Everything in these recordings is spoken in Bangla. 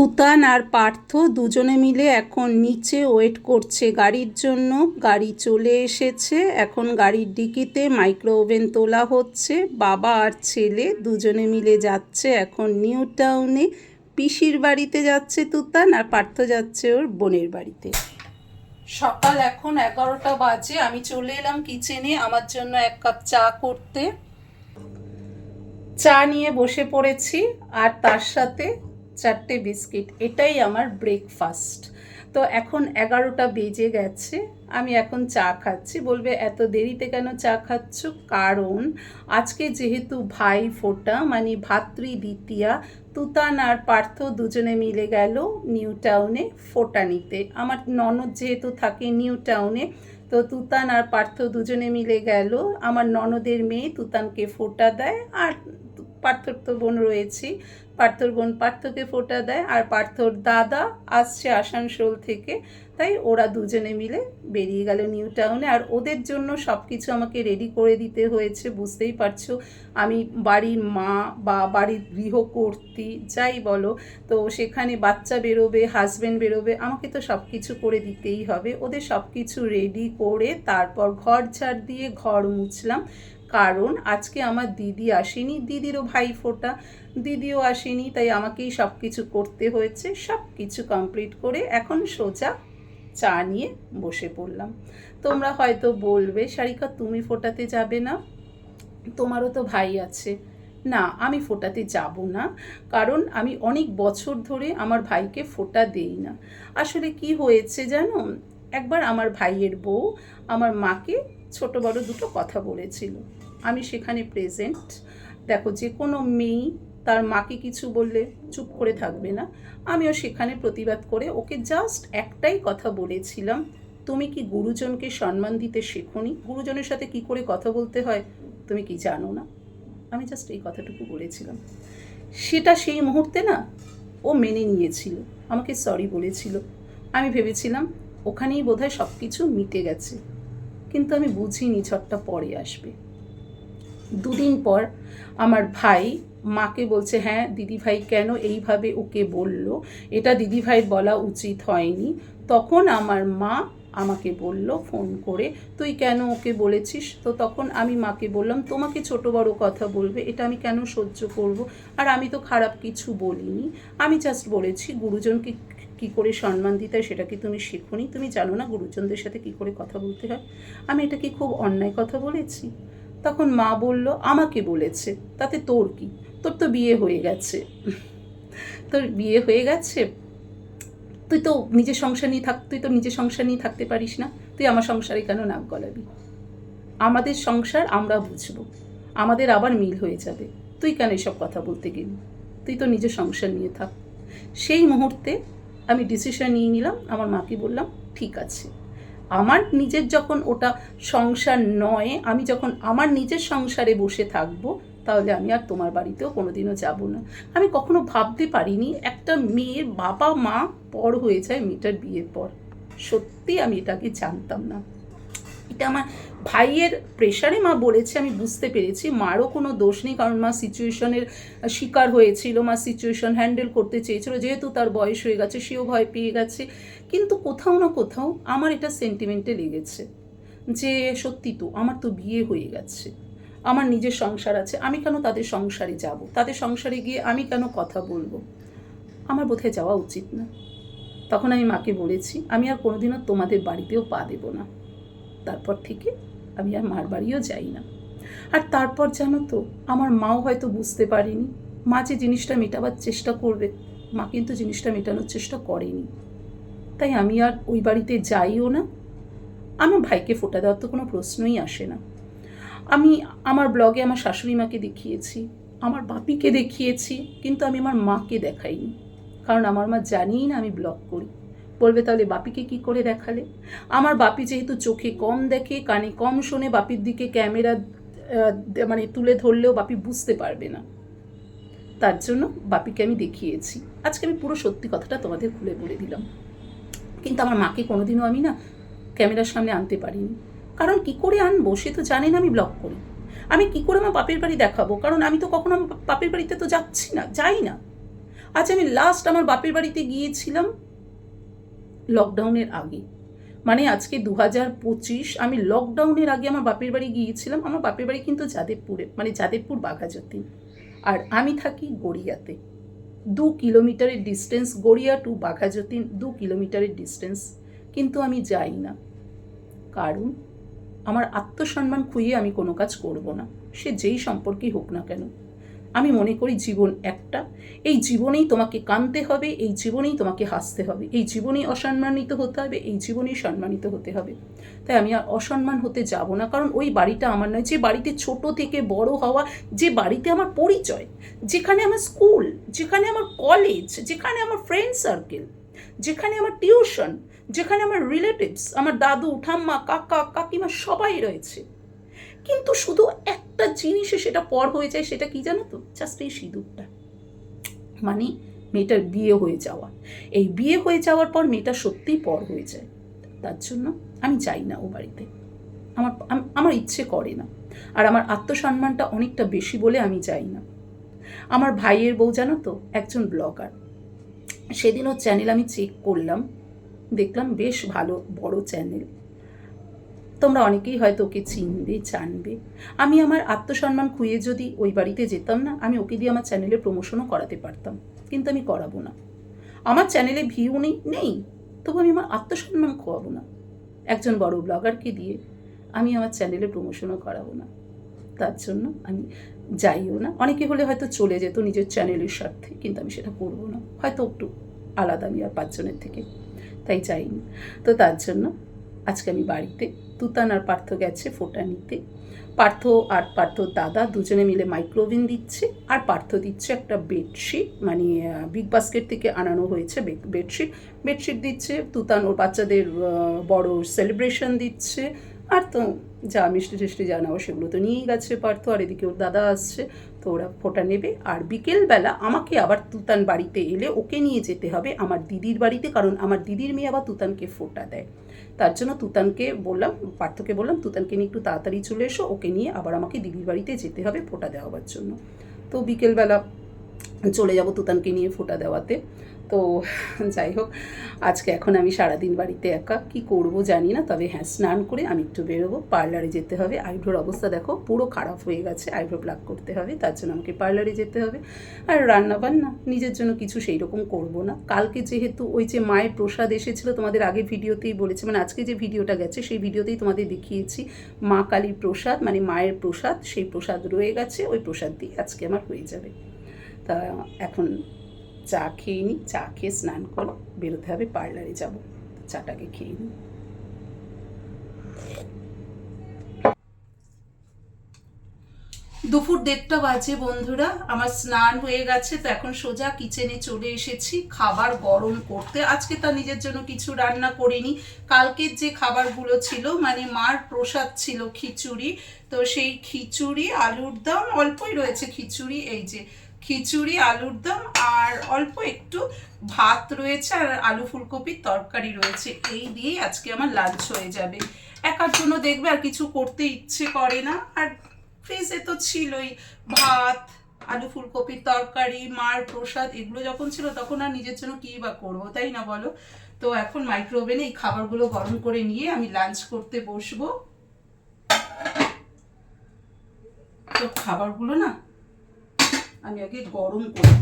তুতান আর পার্থ দুজনে মিলে এখন নিচে ওয়েট করছে। গাড়ির জন্য গাড়ি চলে এসেছে। এখন গাড়ির ডিকিতে মাইক্রো ওভেন তোলা হচ্ছে। বাবা আর ছেলে দুজনে মিলে যাচ্ছে। এখন নিউ টাউনে পিসির বাড়িতে যাচ্ছে তুতান আর পার্থ যাচ্ছে ওর বোনের বাড়িতে। সকাল এখন এগারোটা বাজে। আমি চলে এলাম কিচেনে আমার জন্য এক কাপ চা করতে। চা নিয়ে বসে পড়েছি আর তার সাথে চারটে বিস্কিট, এটাই আমার ব্রেকফাস্ট তো এখন এগারোটা বেজে গেছে, আমি এখন চা খাচ্ছি। বলবে, এত দেরিতে কেন চা খাচ্ছ? কারণ আজকে যেহেতু ভাই ফোটা মানে ভাতৃ দ্বিতীয়া, তুতান আর পার্থ দুজনে মিলে গেল নিউ টাউনে ফোটা নিতে। আমার ননদ যেহেতু থাকে নিউ টাউনে, তো তুতান আর পার্থ দুজনে মিলে গেল। আমার ননদের মেয়ে তুতানকে ফোটা দেয় আর পার্থর তো বোন রয়েছে। পার্থর বোন পার্থকে ফোটা দেয় আর পার্থর দাদা আসছে আসানসোল থেকে। তাই ওরা দুজনে মিলে বেরিয়ে গেল নিউ টাউনে। আর ওদের জন্য সব কিছু আমাকে রেডি করে দিতে হয়েছে, বুঝতেই পারছ। আমি বাড়ির মা বা বাড়ির গৃহকর্ত্রী, যাই বলো। তো সেখানে বাচ্চা বেরোবে হাজব্যান্ড বেরোবে, আমাকে তো সব কিছু করে দিতেই হবে। ওদের সব কিছু রেডি করে তারপর ঘর ঝাড় দিয়ে ঘর মুছলাম। কারণ আজকে আমার দিদি আসেনি, দিদিরও ভাই ফোটা, দিদিও আসেনি, তাই আমাকেই সব কিছু করতে হয়েছে সব কিছু কমপ্লিট করে এখন সোজা চা নিয়ে বসে পড়লাম। তোমরা হয়তো বলবে, সারিকা তুমি ফোটাতে যাবে না? তোমারও তো ভাই আছে। না, আমি ফোটাতে যাব না, কারণ আমি অনেক বছর ধরে আমার ভাইকে ফোটা দেই না। আসলে কি হয়েছে জানো? একবার আমার ভাইয়ের বউ আমার মাকে ছোট বড় দুটো কথা বলেছিল। আমি সেখানে প্রেজেন্ট দেখো, যে কোনো মেয়ে তার মাকে কিছু বললে চুপ করে থাকবে না। আমিও সেখানে প্রতিবাদ করে ওকে জাস্ট একটাই কথা বলেছিলাম, তুমি কি গুরুজনকে সম্মান দিতে শেখোনি? গুরুজনের সাথে কি করে কথা বলতে হয়? তুমি কি জানো না? আমি জাস্ট এই কথাটুকু বলেছিলাম। সেটা সেই মুহূর্তে না ও মেনে নিয়েছিল। আমাকে সরি বলেছিল। আমি ভেবেছিলাম ওখানেই বোধহয় সব কিছু মিটে গেছে। কিন্তু আমি বুঝিনি ঝড়টা পরে আসবে। দুদিন পর আমার ভাই মাকে বলছে হ্যাঁ দিদিভাই কেন এইভাবে ওকে বলল? এটা দিদিভাই বলা উচিত হয়নি। তখন আমার মা আমাকে বলল, ফোন করে, তুই কেন ওকে বলেছিস? তো তখন আমি মাকে বললাম, তোমাকে ছোট বড় কথা বলবে, এটা আমি কেন সহ্য করব? আর আমি তো খারাপ কিছু বলিনি। আমি জাস্ট বলেছি, গুরুজনকে কি করে সম্মান দিতে হয় সেটা কি তুমি শেখোনি? তুমি জানো না গুরুজনদের সাথে কি করে কথা বলতে হয়। আমি এটা কি খুব অন্যায় কথা বলেছি। তখন মা বলল, আমাকে বলেছে, তাতে তোর কি? তোর তো বিয়ে হয়ে গেছে। তোর বিয়ে হয়ে গেছে? তুই তো নিজের সংসার নিয়ে থাক, তুই তো নিজের সংসার নিয়ে থাকতে পারিস না। তুই আমার সংসারে কেন নাক গলাবি? আমাদের সংসার আমরা বুঝব। আমাদের আবার মিল হয়ে যাবে। তুই কেন এসব কথা বলতে গেলি? তুই তো নিজের সংসার নিয়ে থাক। সেই মুহূর্তে আমি ডিসিশন নিয়ে নিলাম, আমার মাকে বললাম, ঠিক আছে। আমার নিজের যখন ওটা সংসার নয়, আমি যখন আমার নিজের সংসারে বসে থাকব, তাহলে আমি আর তোমার বাড়িতেও কোনোদিনও যাব না। আমি কখনো ভাবতে পারিনি, একটা মেয়ের বাবা মা পর হয়ে যায় মেয়েটার বিয়ের পর। সত্যি আমি এটাকে জানতাম না। এটা আমার ভাইয়ের প্রেশারে মা বলেছে, আমি বুঝতে পেরেছি। মারও কোনো দোষ নেই, কারণ মা সিচুয়েশনের শিকার হয়েছিল, মা সিচুয়েশন হ্যান্ডেল করতে চেয়েছিল, যেহেতু তার বয়স হয়ে গেছে, সেও ভয় পেয়ে গেছে। কিন্তু কোথাও না কোথাও আমার এটা সেন্টিমেন্টে লেগেছে, যে সত্যি তো আমার তো বিয়ে হয়ে গেছে, আমার নিজের সংসার আছে, আমি কেন তাদের সংসারে যাব? তাদের সংসারে গিয়ে আমি কেন কথা বলব? আমার বোধহয় যাওয়া উচিত না। তখন আমি মাকে বলেছি, আমি আর কোনোদিনও তোমাদের বাড়িতেও পা দেবো না। তারপর থেকে আমি আর মার বাড়িও যাই না। আর তারপর জানো তো, আমার মাও হয়তো বুঝতে পারেনি। মা যে জিনিসটা মেটাবার চেষ্টা করবে, মা কিন্তু জিনিসটা মেটানোর চেষ্টা করেনি। তাই আমি আর ওই বাড়িতে যাইও না। আমার ভাইকে ফোটা দেওয়ার তো কোনো প্রশ্নই আসে না। আমি আমার ব্লগে আমার শাশুড়ি মাকে দেখিয়েছি, আমার বাপিকে দেখিয়েছি, কিন্তু আমি আমার মাকে দেখাইনি। কারণ আমার মা জানিই না আমি ব্লগ করি। বলবে, তাহলে বাপিকে কি করে দেখালে? আমার বাপি যেহেতু চোখে কম দেখে, কানে কম শোনে, বাপির দিকে ক্যামেরা মানে তুলে ধরলেও বাপি বুঝতে পারবে না। তার জন্য বাপিকে আমি দেখিয়েছি। আজকে আমি পুরো সত্যি কথাটা তোমাদের খুলে বলে দিলাম। কিন্তু আমার মাকে কোনোদিনও আমি না ক্যামেরার সামনে আনতে পারিনি। কারণ কি করে আনব? সে তো জানে না আমি ব্লগ করি। আমি কি করে আমার বাপের বাড়ি দেখাবো? কারণ আমি তো কখনো আমার বাপের বাড়িতে তো যাচ্ছি না, যাই না। আজ আমি লাস্ট আমার বাপের বাড়িতে গিয়েছিলাম। লকডাউনের আগে। মানে আজকে দু হাজার পঁচিশ, আমি লকডাউনের আগে আমার বাপের বাড়ি গিয়েছিলাম। আমার বাপের বাড়ি কিন্তু যাদবপুরে মানে যাদবপুর বাঘাযতীন। আর আমি থাকি গড়িয়াতে। দু কিলোমিটারের ডিস্টেন্স গড়িয়া টু বাঘাযতীন, দু কিলোমিটারের ডিস্টেন্স কিন্তু আমি যাই না। কারণ আমার আত্মসম্মান খুইয়ে আমি কোনো কাজ করব না। সে যেই সম্পর্কেই হোক না কেন। আমি মনে করি জীবন একটা। এই জীবনেই তোমাকে কাঁদতে হবে, এই জীবনেই তোমাকে হাসতে হবে, এই জীবনেই অসম্মানিত হতে হবে, এই জীবনেই সম্মানিত হতে হবে। তাই আমি আর অসম্মান হতে যাব না, কারণ ওই বাড়িটা আমার নয়, যে বাড়িতে ছোট থেকে বড় হওয়া, যে বাড়িতে আমার পরিচয়, যেখানে আমার স্কুল, যেখানে আমার কলেজ, যেখানে আমার ফ্রেন্ড সার্কেল যেখানে আমার টিউশন যেখানে আমার রিলেটিভস আমার দাদু, ঠাম্মা, কাকা, কাকিমা সবাই রয়েছে। কিন্তু শুধু একটা জিনিসে সেটা পর হয়ে যায়, সেটা কি জানো তো? জাস্ট এই সিঁদুরটা। মানে মেয়েটার বিয়ে হয়ে যাওয়া। এই বিয়ে হয়ে যাওয়ার পর মেয়েটা সত্যিই পর হয়ে যায়। তার জন্য আমি যাই না ও বাড়িতে। আমার আমার ইচ্ছে করে না। আর আমার আত্মসম্মানটা অনেকটা বেশি বলে আমি যাই না। আমার ভাইয়ের বউ জানো তো, একজন ব্লগার। সেদিন ওর চ্যানেল আমি চেক করলাম। দেখলাম বেশ ভালো, বড় চ্যানেল তোমরা অনেকেই হয়তো ওকে চিনবে, জানবে। আমি আমার আত্মসম্মান খুইয়ে যদি ওই বাড়িতে যেতাম না, আমি ওকে দিয়ে আমার চ্যানেলে প্রমোশনও করাতে পারতাম। কিন্তু আমি করাবো না। আমার চ্যানেলে ভিউ নেই নেই। তবু আমি আমার আত্মসম্মান খোয়াবো না। একজন বড় ব্লগারকে দিয়ে আমি আমার চ্যানেলে প্রমোশনও করাবো না। তার জন্য আমি যাইও না। অনেকে হলে হয়তো চলে যেত নিজের চ্যানেলের স্বার্থে কিন্তু আমি সেটা করব না। হয়তো একটু আলাদা আমি আর পাঁচজনের থেকে। তাই যাইনি। তো তার জন্য আজকে আমি বাড়িতে, তুতান আর পার্থ গেছে ফোটা নিতে। পার্থ আর পার্থর দাদা দুজনে মিলে মাইক্রোওভেন দিচ্ছে আর পার্থ দিচ্ছে একটা বেডশিট মানে বিগ বাস্কেট থেকে আনানো হয়েছে বেডশিট। বেডশিট দিচ্ছে, তুতান ওর বাচ্চাদের বড় সেলিব্রেশন দিচ্ছে। আর তো যা মিষ্টি টিষ্টি যা নেওয়া সেগুলো তো নিয়েই গেছে পার্থ, আর এদিকে ওর দাদা আসছে, তো ওরা ফোটা নেবে। আর বিকেলবেলা আমাকে আবার তুতান বাড়িতে এলে ওকে নিয়ে যেতে হবে আমার দিদির বাড়িতে, কারণ আমার দিদির মেয়ে আবার তুতানকে ফোটা দেয়। তার জন্য তুতানকে বললাম, পার্থকে বললাম, তুতানকে নিয়ে একটু তাড়াতাড়ি চলে এসো, ওকে নিয়ে আবার আমাকে দিদির বাড়িতে যেতে হবে, ফোটা দেওয়ার জন্য। তো বিকেলবেলা চলে যাব তুতানকে নিয়ে ফোটা দেওয়াতে। তো যাই হোক, আজকে এখন আমি সারাদিন বাড়িতে একা। কি করব জানি না, তবে হ্যাঁ স্নান করে আমি একটু বেরোবো। পার্লারে যেতে হবে। আইব্রোর অবস্থা দেখো, পুরো খারাপ হয়ে গেছে। আইব্রো প্লাক করতে হবে, তার জন্য আমাকে পার্লারে যেতে হবে। আর রান্না বান্না নিজের জন্য কিছু সেই রকম করব না। কালকে যেহেতু ওই যে মায়ের প্রসাদ এসেছিল তোমাদের আগে ভিডিওতেই বলেছি মানে আজকে যে ভিডিওটা গেছে, সেই ভিডিওতেই তোমাদের দেখিয়েছি। মা কালীর প্রসাদ মানে মায়ের প্রসাদ, সেই প্রসাদ রয়ে গেছে, ওই প্রসাদ দিয়ে আজকে আমার হয়ে যাবে। তা এখন চা খেয়ে নিই চা খেয়ে স্নান করে, বেরোতে হবে, পার্লারে যাব। চাটাকে খেয়ে নিই দুপুর দেড়টা বাজে বন্ধুরা, আমার স্নান হয়ে গেছে, তো এখন সোজা কিচেনে চলে এসেছি, খাবার গরম করতে। আজকে তা নিজের জন্য কিছু রান্না করিনি। কালকের যে খাবারগুলো ছিল মানে মার প্রসাদ ছিল খিচুড়ি, তো সেই খিচুড়ি, আলুর দম, অল্পই রয়েছে খিচুড়ি, এই যে খিচুড়ি, আলুর দম আর অল্প একটু ভাত রয়েছে আর আলু ফুলকপির তরকারি রয়েছে। এই দিয়েই আজকে আমার লাঞ্চ হয়ে যাবে। একার জন্য দেখবে আর কিছু করতে ইচ্ছে করে না। আর ফ্রিজে তো ছিলই। ভাত, আলু ফুলকপির তরকারি, মার প্রসাদ এগুলো যখন ছিল তখন আর নিজের জন্য কী বা করব, তাই না বলো? তো এখন মাইক্রোওভেনে এই খাবারগুলো গরম করে নিয়ে আমি লাঞ্চ করতে বসবো। তো খাবারগুলো না আমি আগে গরম করে।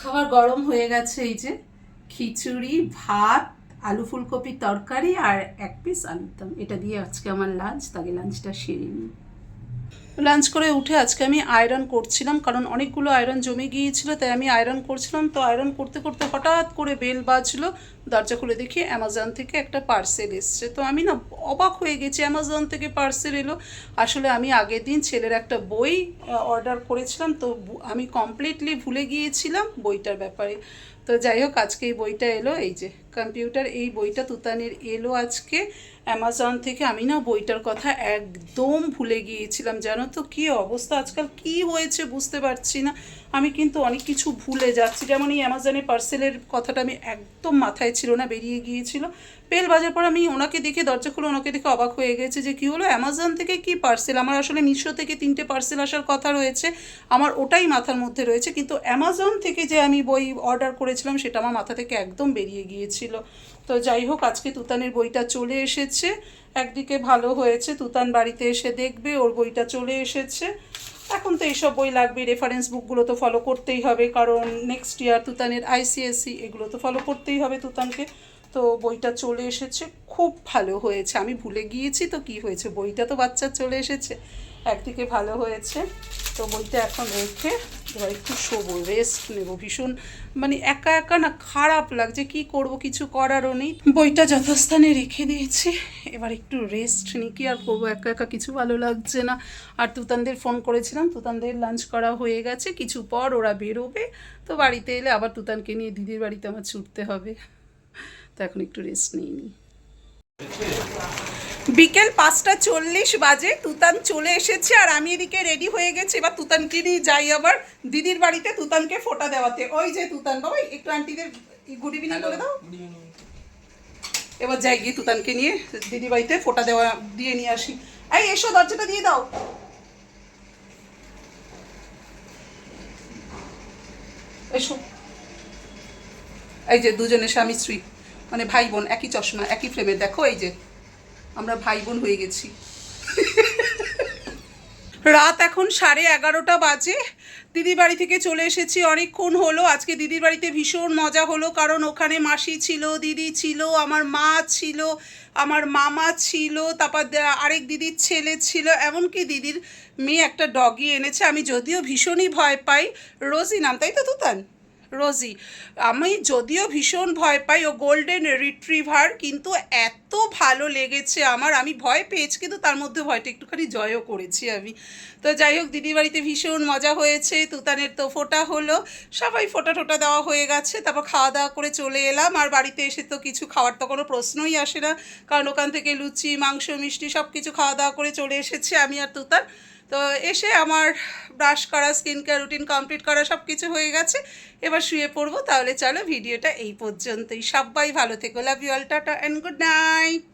খাবার গরম হয়ে গেছে, এই যে খিচুড়ি, ভাত, আলু ফুলকপির তরকারি আর এক পিস আলুর এটা দিয়ে আজকে আমার লাঞ্চ তাকে লাঞ্চটা সেরে নিই। লাঞ্চ করে উঠে আজকে আমি আয়রন করছিলাম, কারণ অনেকগুলো আয়রন জমে গিয়েছিল, তাই আমি আয়রন করছিলাম। তো আয়রন করতে করতে হঠাৎ করে বেল বাজলো, দরজা খুলে দেখি অ্যামাজন থেকে একটা পার্সেল এসছে। তো আমি না অবাক হয়ে গেছি অ্যামাজন থেকে পার্সেল এলো। আসলে আমি আগের দিন ছেলের একটা বই অর্ডার করেছিলাম, তো আমি কমপ্লিটলি ভুলে গিয়েছিলাম বইটার ব্যাপারে। তো যাই হোক, আজকে এই বইটা এলো, এই যে কম্পিউটার, এই বইটা তুতানের এলো আজকে। অ্যামাজন থেকে আমি না বইটার কথা একদম ভুলে গিয়েছিলাম, জানো তো কি অবস্থা আজকাল, কি হয়েছে বুঝতে পারছি না। আমি কিন্তু অনেক কিছু ভুলে যাচ্ছি, যেমন এই অ্যামাজনে পার্সেলের কথাটা আমি একদম মাথায় ছিল না, বেরিয়ে গিয়েছিল। বেল বাজার পর আমি ওনাকে দেখে, দরজা খুলে ওনাকে দেখে অবাক হয়ে গেছে যে কি হলো, অ্যামাজন থেকে কি পার্সেল? আমার আসলে মিশো থেকে তিনটে পার্সেল আসার কথা রয়েছে, আমার ওটাই মাথার মধ্যে রয়েছে, কিন্তু অ্যামাজন থেকে যে আমি বই অর্ডার করেছিলাম, সেটা আমার মাথা থেকে একদম বেরিয়ে গিয়েছিল তো যাই হোক, আজকে তুতানের বইটা চলে এসেছে। একদিকে ভালো হয়েছে, তুতান বাড়িতে এসে দেখবে, ওর বইটা চলে এসেছে। এখন তো এইসব বই লাগবে রেফারেন্স বুকগুলো তো ফলো করতেই হবে, কারণ নেক্সট ইয়ার তুতানের আইসিএসসি এগুলো তো ফলো করতেই হবে তুতানকে। তো বইটা চলে এসেছে, খুব ভালো হয়েছে। আমি ভুলে গিয়েছি তো কি হয়েছে, বইটা তো বাচ্চা চলে এসেছে। একদিকে ভালো হয়েছে। তো বইটা এখন রেখে এবার একটু শোবো রেস্ট নেব ভীষণ। মানে একা একা না খারাপ লাগছে, কি করব, কিছু করারও নেই। বইটা যথাস্থানে রেখে দিয়েছি। এবার একটু রেস্ট নিই, কি আর করব, একা একা কিছু ভালো লাগছে না। আর তুতানদের ফোন করেছিলাম, তুতানদের লাঞ্চ করা হয়ে গেছে, কিছু পর ওরা বেরোবে। তো বাড়িতে এলে আবার তুতানকে নিয়ে দিদির বাড়িতে আমার ছুটতে হবে। তো এখন একটু রেস্ট নিই নি। বিকেল পাঁচটা চল্লিশ বাজে তুতান চলে এসেছে আর আমি এদিকে রেডি হয়ে গেছি। এবার তুতানকে নিয়ে যাই আবার দিদির বাড়িতে তুতানকে ফোটা দেওয়াতে। ওই যে তুতান বাবা একটু আন্টিদের গুড ইভিনিং করে দাও। এবার যাই গিয়ে তুতানকে নিয়ে দিদি বাড়িতে ফোটা দেওয়া দিয়ে নিয়ে আসি। এই এসো দরজাটা দিয়ে দাও। এসো। এই যে দুজনে স্বামী স্ত্রী মানে ভাই বোন একই চশমা একই ফ্রেমে দেখো এই যে। আমরা ভাই বোন হয়ে গেছি। রাত এখন সাড়ে এগারোটা বাজে। দিদির বাড়ি থেকে চলে এসেছি, অনেকক্ষণ হলো। আজকে দিদির বাড়িতে ভীষণ মজা হলো, কারণ ওখানে মাসি ছিল, দিদি ছিল, আমার মা ছিল, আমার মামা ছিল, তারপর আরেক দিদির ছেলে ছিল, এমনকি দিদির মেয়ে একটা ডগি এনেছে। আমি যদিও ভীষণই ভয় পাই রোজি নাম, তাই তো তুতান? রোজি। আমি যদিও ভীষণ ভয় পাই ও গোল্ডেন রিট্রিভার, কিন্তু এত ভালো লেগেছে আমার, আমি ভয় পেয়েছি, কিন্তু তার মধ্যে ভয়টা একটুখানি জয়ও করেছি আমি। তো যাই হোক, দিদির বাড়িতে ভীষণ মজা হয়েছে, তুতানের তো ফোটা হলো, সবাই ফোটা টোটা দেওয়া হয়ে গেছে, তারপর খাওয়া দাওয়া করে চলে এলাম, আর বাড়িতে এসে তো কিছু খাওয়ার তো কোনো প্রশ্নই আসে না, কারণ ওখান থেকে লুচি, মাংস, মিষ্টি সব কিছু খাওয়া দাওয়া করে চলে এসেছে আমি আর তুতান। তো এসে আমার ব্রাশ করা স্কিন কেয়ার রুটিন কমপ্লিট করা সব কিছু হয়ে গেছে। এবার শুয়ে পড়ব, তাহলে চলো ভিডিওটা এই পর্যন্তই। সবাই ভালো থেকো। Love you all tata and good night